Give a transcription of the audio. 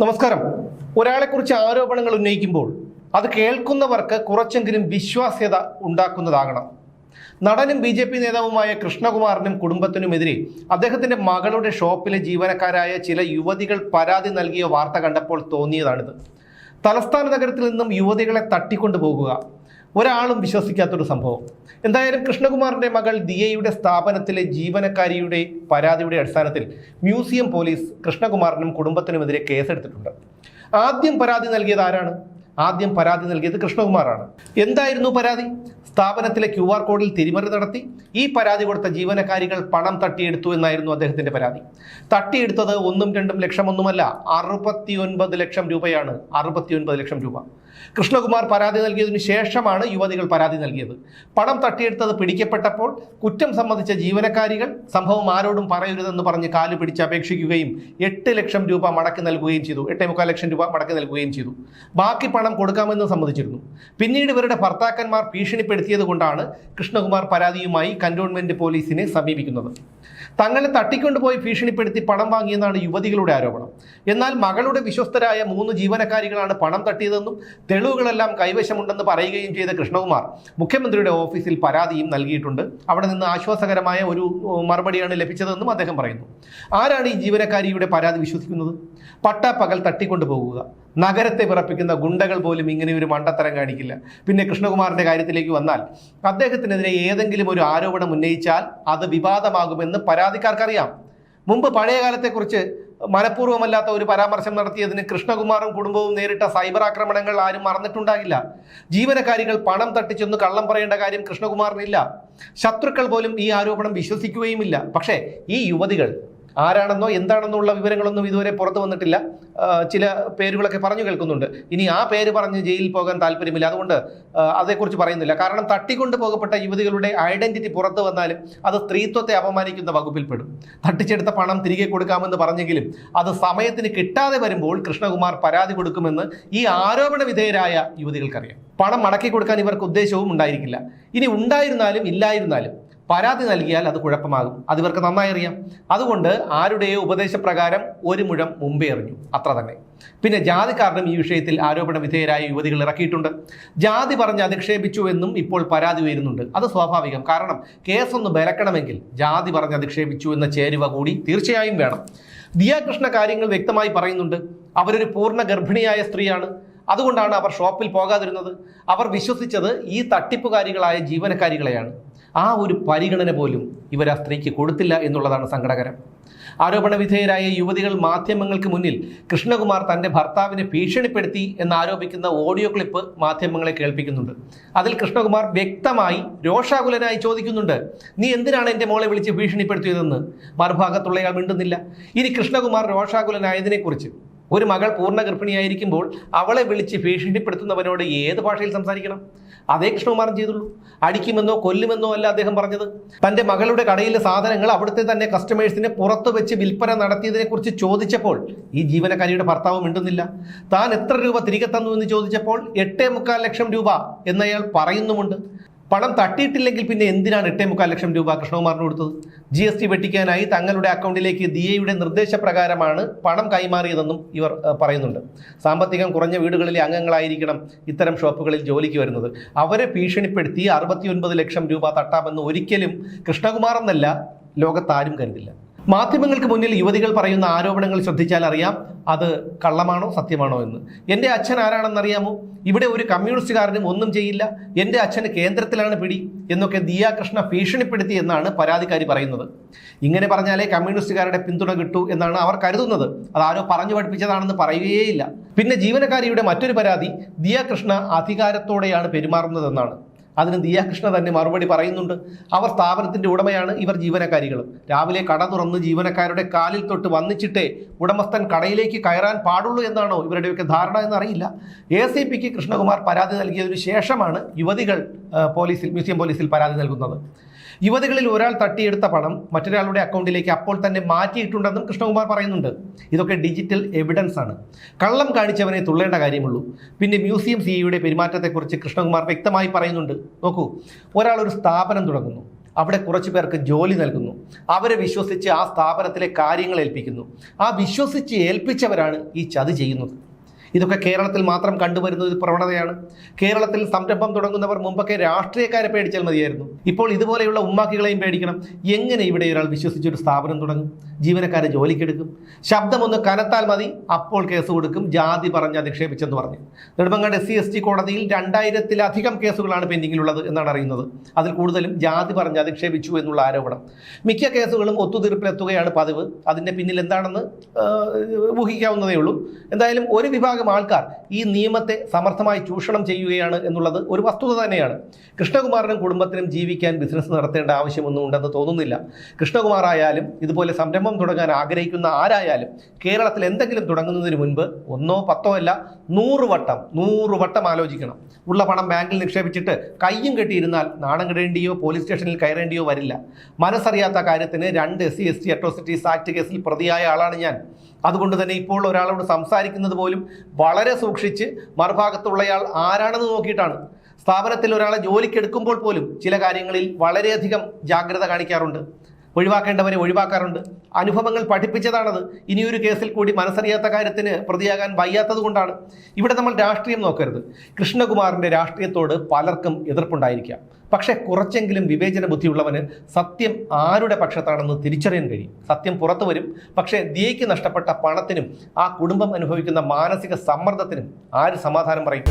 നമസ്കാരം. ഒരാളെക്കുറിച്ച് ആരോപണങ്ങൾ ഉന്നയിക്കുമ്പോൾ അത് കേൾക്കുന്നവർക്ക് കുറച്ചെങ്കിലും വിശ്വാസ്യത ഉണ്ടാക്കുന്നതാകണം. നടനും ബി ജെ പി നേതാവുമായ കൃഷ്ണകുമാറിനും കുടുംബത്തിനുമെതിരെ അദ്ദേഹത്തിന്റെ മകളുടെ ഷോപ്പിലെ ജീവനക്കാരായ ചില യുവതികൾ പരാതി നൽകിയ വാർത്ത കണ്ടപ്പോൾ തോന്നിയതാണിത്. തലസ്ഥാന നഗരത്തിൽ നിന്നും യുവതികളെ തട്ടിക്കൊണ്ടു പോകുക ഒരാളും വിശ്വസിക്കാത്തൊരു സംഭവം. എന്തായാലും കൃഷ്ണകുമാറിന്റെ മകൾ ദിയയുടെ സ്ഥാപനത്തിലെ ജീവനക്കാരിയുടെ പരാതിയുടെ അടിസ്ഥാനത്തിൽ മ്യൂസിയം പോലീസ് കൃഷ്ണകുമാറിനും കുടുംബത്തിനുമെതിരെ കേസെടുത്തിട്ടുണ്ട്. ആദ്യം പരാതി നൽകിയത് ആരാണ്? ആദ്യം പരാതി നൽകിയത് കൃഷ്ണകുമാറാണ്. എന്തായിരുന്നു പരാതി? സ്ഥാപനത്തിലെ ക്യു ആർ കോഡിൽ തിരിമറി നടത്തി ഈ പരാതി കൊടുത്ത ജീവനക്കാരികൾ പണം തട്ടിയെടുത്തു എന്നായിരുന്നു അദ്ദേഹത്തിന്റെ പരാതി. തട്ടിയെടുത്തത് ഒന്നും രണ്ടും ലക്ഷമൊന്നുമല്ല അറുപത്തി ഒൻപത് ലക്ഷം രൂപയാണ്. അറുപത്തിയൊൻപത് ലക്ഷം രൂപ. കൃഷ്ണകുമാർ പരാതി നൽകിയതിനു ശേഷമാണ് യുവതികൾ പരാതി നൽകിയത്. പണം തട്ടിയെടുത്തത് പിടിക്കപ്പെട്ടപ്പോൾ കുറ്റം സംബന്ധിച്ച ജീവനക്കാരികൾ സംഭവം ആരോടും പറയരുതെന്ന് പറഞ്ഞ് കാലു പിടിച്ച് അപേക്ഷിക്കുകയും എട്ട് ലക്ഷം രൂപ മടക്കി നൽകുകയും ചെയ്തു. എട്ടേ മുക്കാൽ ലക്ഷം രൂപ മടക്കി നൽകുകയും ചെയ്തു. ബാക്കി പണം കൊടുക്കാമെന്ന് സമ്മതിച്ചിരുന്നു. പിന്നീട് ഇവരുടെ ഭർത്താക്കന്മാർ ഭീഷണിപ്പെടുത്തിയത് കൊണ്ടാണ് കൃഷ്ണകുമാർ പരാതിയുമായി കന്റോൺമെന്റ് പോലീസിനെ സമീപിക്കുന്നത്. തങ്ങളെ തട്ടിക്കൊണ്ടുപോയി ഭീഷണിപ്പെടുത്തി പണം വാങ്ങിയെന്നാണ് യുവതികളുടെ ആരോപണം. എന്നാൽ മകളുടെ വിശ്വസ്തരായ മൂന്ന് ജീവനക്കാരികളാണ് പണം തട്ടിയതെന്നും തെളിവുകളെല്ലാം കൈവശമുണ്ടെന്ന് പറയുകയും ചെയ്ത കൃഷ്ണകുമാർ മുഖ്യമന്ത്രിയുടെ ഓഫീസിൽ പരാതിയും നൽകിയിട്ടുണ്ട്. അവിടെ നിന്ന് ആശ്വാസകരമായ ഒരു മറുപടിയാണ് ലഭിച്ചതെന്നും അദ്ദേഹം പറയുന്നു. ആരാണ് ഈ ജീവനക്കാരിയുടെ പരാതി വിശ്വസിക്കുന്നത്? പട്ടാപ്പകൽ തട്ടിക്കൊണ്ടുപോകുക നഗരത്തെ വിറപ്പിക്കുന്ന ഗുണ്ടകൾ പോലും ഇങ്ങനെ ഒരു മണ്ടത്തരം കാണിക്കില്ല. പിന്നെ കൃഷ്ണകുമാറിന്റെ കാര്യത്തിലേക്ക് വന്നാൽ അദ്ദേഹത്തിനെതിരെ ഏതെങ്കിലും ഒരു ആരോപണം ഉന്നയിച്ചാൽ അത് വിവാദമാകുമെന്ന് പരാതിക്കാർക്കറിയാം. മുമ്പ് പഴയ കാലത്തെക്കുറിച്ച് മനഃപൂർവമല്ലാത്ത ഒരു പരാമർശം നടത്തിയതിന് കൃഷ്ണകുമാറും കുടുംബവും നേരിട്ട സൈബർ ആക്രമണങ്ങൾ ആരും മറന്നിട്ടുണ്ടാകില്ല. ജീവനക്കാരികൾ പണം തട്ടിച്ചെന്ന് കള്ളം പറയേണ്ട കാര്യം കൃഷ്ണകുമാറിനില്ല. ശത്രുക്കൾ പോലും ഈ ആരോപണം വിശ്വസിക്കുകയുമില്ല. പക്ഷേ ഈ യുവതികൾ ആരാണെന്നോ എന്താണെന്നോ ഉള്ള വിവരങ്ങളൊന്നും ഇതുവരെ പുറത്തു വന്നിട്ടില്ല. ചില പേരുകളൊക്കെ പറഞ്ഞു കേൾക്കുന്നുണ്ട്. ഇനി ആ പേര് പറഞ്ഞ് ജയിലിൽ പോകാൻ താല്പര്യമില്ല. അതുകൊണ്ട് അതേക്കുറിച്ച് പറയുന്നില്ല. കാരണം തട്ടിക്കൊണ്ട് പോകപ്പെട്ട യുവതികളുടെ ഐഡന്റിറ്റി പുറത്തു വന്നാലും അത് സ്ത്രീത്വത്തെ അപമാനിക്കുന്ന വകുപ്പിൽപ്പെടും. തട്ടിച്ചെടുത്ത പണം തിരികെ കൊടുക്കാമെന്ന് പറഞ്ഞെങ്കിലും അത് സമയത്തിന് കിട്ടാതെ വരുമ്പോൾ കൃഷ്ണകുമാർ പരാതി കൊടുക്കുമെന്ന് ഈ ആരോപണ വിധേയരായ യുവതികൾക്കറിയാം. പണം മടക്കി കൊടുക്കാൻ ഇവർക്ക് ഉദ്ദേശവും ഉണ്ടായിരിക്കില്ല. ഇനി ഉണ്ടായിരുന്നാലും ഇല്ലായിരുന്നാലും പരാതി നൽകിയാൽ അത് കുഴപ്പമാകും. അത് ഇവർക്ക് നന്നായി അറിയാം. അതുകൊണ്ട് ആരുടെയോ ഉപദേശപ്രകാരം ഒരു മുഴം മുമ്പേ എറിഞ്ഞു. അത്ര തന്നെ. പിന്നെ ജാതിക്കാരനും ഈ വിഷയത്തിൽ ആരോപണ വിധേയരായ യുവതികൾ ഇറക്കിയിട്ടുണ്ട്. ജാതി പറഞ്ഞ് അധിക്ഷേപിച്ചു എന്നും ഇപ്പോൾ പരാതി ഉയരുന്നുണ്ട്. അത് സ്വാഭാവികം. കാരണം കേസൊന്ന് ബലക്കണമെങ്കിൽ ജാതി പറഞ്ഞ് അധിക്ഷേപിച്ചു എന്ന ചേരുവ കൂടി തീർച്ചയായും വേണം. ദിയാകൃഷ്ണ കാര്യങ്ങൾ വ്യക്തമായി പറയുന്നുണ്ട്. അവരൊരു പൂർണ ഗർഭിണിയായ സ്ത്രീയാണ്. അതുകൊണ്ടാണ് അവർ ഷോപ്പിൽ പോകാതിരുന്നത്. അവർ വിശ്വസിച്ചത് ഈ തട്ടിപ്പുകാരികളായ ജീവനക്കാരികളെയാണ്. ആ ഒരു പരിഗണന പോലും ഇവർ ആ സ്ത്രീക്ക് കൊടുത്തില്ല എന്നുള്ളതാണ് സങ്കടകരം. ആരോപണ വിധേയരായ യുവതികൾ മാധ്യമങ്ങൾക്ക് മുന്നിൽ കൃഷ്ണകുമാർ തന്റെ ഭർത്താവിനെ ഭീഷണിപ്പെടുത്തി എന്നാരോപിക്കുന്ന ഓഡിയോ ക്ലിപ്പ് മാധ്യമങ്ങളെ കേൾപ്പിക്കുന്നുണ്ട്. അതിൽ കൃഷ്ണകുമാർ വ്യക്തമായി രോഷാകുലനായി ചോദിക്കുന്നുണ്ട് നീ എന്തിനാണ് എന്റെ മോളെ വിളിച്ച് ഭീഷണിപ്പെടുത്തിയതെന്ന്? മറുഭാഗത്തുള്ളയാൾ മിണ്ടുന്നില്ല ഇനി കൃഷ്ണകുമാർ രോഷാകുലനായതിനെക്കുറിച്ച് ഒരു മകൾ പൂർണ ഗർഭിണിയായിരിക്കുമ്പോൾ അവളെ വിളിച്ച് ഭീഷണിപ്പെടുത്തുന്നവനോട് ഏത് ഭാഷയിൽ സംസാരിക്കണം? അതേ കൃഷ്ണകുമാരൻ ചെയ്തുള്ളൂ. അടിക്കുമെന്നോ കൊല്ലുമെന്നോ അല്ല അദ്ദേഹം പറഞ്ഞത്. തന്റെ മകളുടെ കടയിലെ സാധനങ്ങൾ അവിടുത്തെ തന്നെ കസ്റ്റമേഴ്സിനെ പുറത്തു വെച്ച് വിൽപ്പന നടത്തിയതിനെക്കുറിച്ച് ചോദിച്ചപ്പോൾ ഈ ജീവനക്കാരിയുടെ ഭർത്താവ് മിണ്ടുന്നില്ല. താൻ എത്ര രൂപ തിരികെ തന്നു എന്ന് ചോദിച്ചപ്പോൾ എട്ടേ മുക്കാൽ ലക്ഷം രൂപ എന്നയാൾ പറയുന്നുമുണ്ട്. പണം തട്ടിയിട്ടില്ലെങ്കിൽ പിന്നെ എന്തിനാണ് എട്ടേ മുക്കാൽ ലക്ഷം രൂപ കൃഷ്ണകുമാറിന് കൊടുത്തത്? ജി എസ് ടി വെട്ടിക്കാനായി തങ്ങളുടെ അക്കൗണ്ടിലേക്ക് ദിയയുടെ നിർദ്ദേശപ്രകാരമാണ് പണം കൈമാറിയതെന്നും ഇവർ പറയുന്നുണ്ട്. സാമ്പത്തികം കുറഞ്ഞ വീടുകളിലെ അംഗങ്ങളായിരിക്കണം ഇത്തരം ഷോപ്പുകളിൽ ജോലിക്ക് വരുന്നത്. അവരെ ഭീഷണിപ്പെടുത്തി അറുപത്തിയൊൻപത് ലക്ഷം രൂപ തട്ടാമെന്ന് ഒരിക്കലും കൃഷ്ണകുമാർ എന്നല്ല ലോകത്താരും കരുതില്ല. മാധ്യമങ്ങൾക്ക് മുന്നിൽ യുവതികൾ പറയുന്ന ആരോപണങ്ങൾ ശ്രദ്ധിച്ചാൽ അറിയാം അത് കള്ളമാണോ സത്യമാണോ എന്ന്. എന്റെ അച്ഛൻ ആരാണെന്നറിയാമോ ഇവിടെ ഒരു കമ്മ്യൂണിസ്റ്റുകാരനും ഒന്നും ചെയ്യില്ല. എന്റെ അച്ഛന് കേന്ദ്രത്തിലാണ് പിടി എന്നൊക്കെ ദിയാകൃഷ്ണ ഭീഷണിപ്പെടുത്തി എന്നാണ് പരാതിക്കാരി പറയുന്നത്. ഇങ്ങനെ പറഞ്ഞാലേ കമ്മ്യൂണിസ്റ്റുകാരുടെ പിന്തുണ കിട്ടൂ എന്നാണ് അവർ കരുതുന്നത്. അത് ആരോ പറഞ്ഞു പഠിപ്പിച്ചതാണെന്ന് പറയുകയേയില്ല. പിന്നെ ജീവനക്കാരിയുടെ മറ്റൊരു പരാതി ദിയാകൃഷ്ണ അധികാരത്തോടെയാണ് പെരുമാറുന്നതെന്നാണ്. അതിന് ദിയാകൃഷ്ണ തന്നെ മറുപടി പറയുന്നുണ്ട്. അവർ സ്ഥാപനത്തിന്റെ ഉടമയാണ് ഇവർ ജീവനക്കാരികളും. രാവിലെ കട തുറന്ന് ജീവനക്കാരുടെ കാലിൽ തൊട്ട് വന്നിച്ചിട്ടേ ഉടമസ്ഥൻ കടയിലേക്ക് കയറാൻ പാടുള്ളൂ എന്നാണോ ഇവരുടെയൊക്കെ ധാരണ എന്നറിയില്ല. എ സി പിക്ക് കൃഷ്ണകുമാർ പരാതി നൽകിയതിനു ശേഷമാണ് യുവതികൾ പോലീസിൽ മ്യൂസിയം പോലീസിൽ പരാതി നൽകുന്നത്. യുവതികളിൽ ഒരാൾ തട്ടിയെടുത്ത പണം മറ്റൊരാളുടെ അക്കൗണ്ടിലേക്ക് അപ്പോൾ തന്നെ മാറ്റിയിട്ടുണ്ടെന്നും കൃഷ്ണകുമാർ പറയുന്നുണ്ട്. ഇതൊക്കെ ഡിജിറ്റൽ എവിഡൻസ് ആണ്. കള്ളം കാണിച്ചവനെ തുള്ളേണ്ട കാര്യമുള്ളൂ. പിന്നെ മ്യൂസിയം സിഇയുടെ പെരുമാറ്റത്തെക്കുറിച്ച് കൃഷ്ണകുമാർ വ്യക്തമായി പറയുന്നുണ്ട്. നോക്കൂ ഒരാൾ ഒരു സ്ഥാപനം തുടങ്ങുന്നു. അവിടെ കുറച്ച് പേർക്ക് ജോലി നൽകുന്നു. അവരെ വിശ്വസിച്ച് ആ സ്ഥാപനത്തിലെ കാര്യങ്ങൾ ഏൽപ്പിക്കുന്നു. ആ വിശ്വസിച്ച് ഏൽപ്പിച്ചവരാണ് ഈ ചതി ചെയ്യുന്നത്. ഇതൊക്കെ കേരളത്തിൽ മാത്രം കണ്ടുവരുന്ന ഒരു പ്രവണതയാണ്. കേരളത്തിൽ സംരംഭം തുടങ്ങുന്നവർ മുമ്പൊക്കെ രാഷ്ട്രീയക്കാരെ പേടിച്ചാൽ മതിയായിരുന്നു. ഇപ്പോൾ ഇതുപോലെയുള്ള ഉമ്മാക്കികളെയും പേടിക്കണം. എങ്ങനെ ഇവിടെ ഒരാൾ വിശ്വസിച്ചൊരു സ്ഥാപനം തുടങ്ങും? ജീവനക്കാരെ ജോലിക്കെടുക്കും ശബ്ദമൊന്ന് കനത്താൽ മതി. അപ്പോൾ കേസ് കൊടുക്കും. ജാതി പറഞ്ഞ് അധിക്ഷേപിച്ചെന്ന് പറഞ്ഞു. Nedumangad S C S T കോടതിയിൽ രണ്ടായിരത്തിലധികം കേസുകളാണ് പെൻഡിങ്ങിലുള്ളത് എന്നാണ് അറിയുന്നത്. അതിൽ കൂടുതലും ജാതി പറഞ്ഞ് അധിക്ഷേപിച്ചു എന്നുള്ള ആരോപണം. മിക്ക കേസുകളും ഒത്തുതീർപ്പിലെത്തുകയാണ് പതിവ്. അതിന്റെ പിന്നിൽ എന്താണെന്ന് ഊഹിക്കാവുന്നതേ ഉള്ളൂ. എന്തായാലും ഒരു വിഭാഗം ആൾക്കാർ ഈ നിയമത്തെ സമർത്ഥമായി ചൂഷണം ചെയ്യുകയാണ് എന്നുള്ളത് ഒരു വസ്തുത തന്നെയാണ്. കൃഷ്ണകുമാറിനും കുടുംബത്തിനും ജീവിക്കാൻ ബിസിനസ് നടത്തേണ്ട ആവശ്യമൊന്നും ഉണ്ടെന്ന് തോന്നുന്നില്ല. കൃഷ്ണകുമാർ ആയാലും ഇതുപോലെ സംരംഭം തുടങ്ങാൻ ആഗ്രഹിക്കുന്ന ആരായാലും കേരളത്തിൽ എന്തെങ്കിലും തുടങ്ങുന്നതിന് മുൻപ് ഒന്നോ പത്തോ അല്ല നൂറ് വട്ടം നൂറ് വട്ടം ആലോചിക്കണം. ഉള്ള പണം ബാങ്കിൽ നിക്ഷേപിച്ചിട്ട് കയ്യും കെട്ടിയിരുന്നാൽ നാണം കെടേണ്ടിയോ പോലീസ് സ്റ്റേഷനിൽ കയറേണ്ടിയോ വരില്ല. മനസ്സറിയാത്ത കാര്യത്തിന് രണ്ട് S C S T atrocities act കേസിൽ പ്രതിയായ ആളാണ് ഞാൻ. അതുകൊണ്ട് തന്നെ ഇപ്പോൾ ഒരാളോട് സംസാരിക്കുന്നത് പോലും വളരെ സൂക്ഷിച്ച് മറുഭാഗത്തുള്ളയാൾ ആരാണെന്ന് നോക്കിയിട്ടാണ്. സ്ഥാപനത്തിൽ ഒരാളെ ജോലിക്ക് എടുക്കുമ്പോൾ പോലും ചില കാര്യങ്ങളിൽ വളരെയധികം ജാഗ്രത കാണിക്കാറുണ്ട്. ഒഴിവാക്കേണ്ടവരെ ഒഴിവാക്കാറുണ്ട്. അനുഭവങ്ങൾ പഠിപ്പിച്ചതാണത്. ഇനിയൊരു കേസിൽ കൂടി മനസ്സറിയാത്ത കാര്യത്തിന് പ്രതിയാകാൻ വയ്യാത്തത് കൊണ്ടാണ്. ഇവിടെ നമ്മൾ രാഷ്ട്രീയം നോക്കരുത്. കൃഷ്ണകുമാറിന്റെ രാഷ്ട്രീയത്തോട് പലർക്കും എതിർപ്പുണ്ടായിരിക്കാം. പക്ഷേ കുറച്ചെങ്കിലും വിവേചന ബുദ്ധിയുള്ളവന് സത്യം ആരുടെ പക്ഷത്താണെന്ന് തിരിച്ചറിയാൻ കഴിയും. സത്യം പുറത്തു വരും. പക്ഷേ ദിയയ്ക്ക് നഷ്ടപ്പെട്ട പണത്തിനും ആ കുടുംബം അനുഭവിക്കുന്ന മാനസിക സമ്മർദ്ദത്തിനും ആര് സമാധാനം പറയും?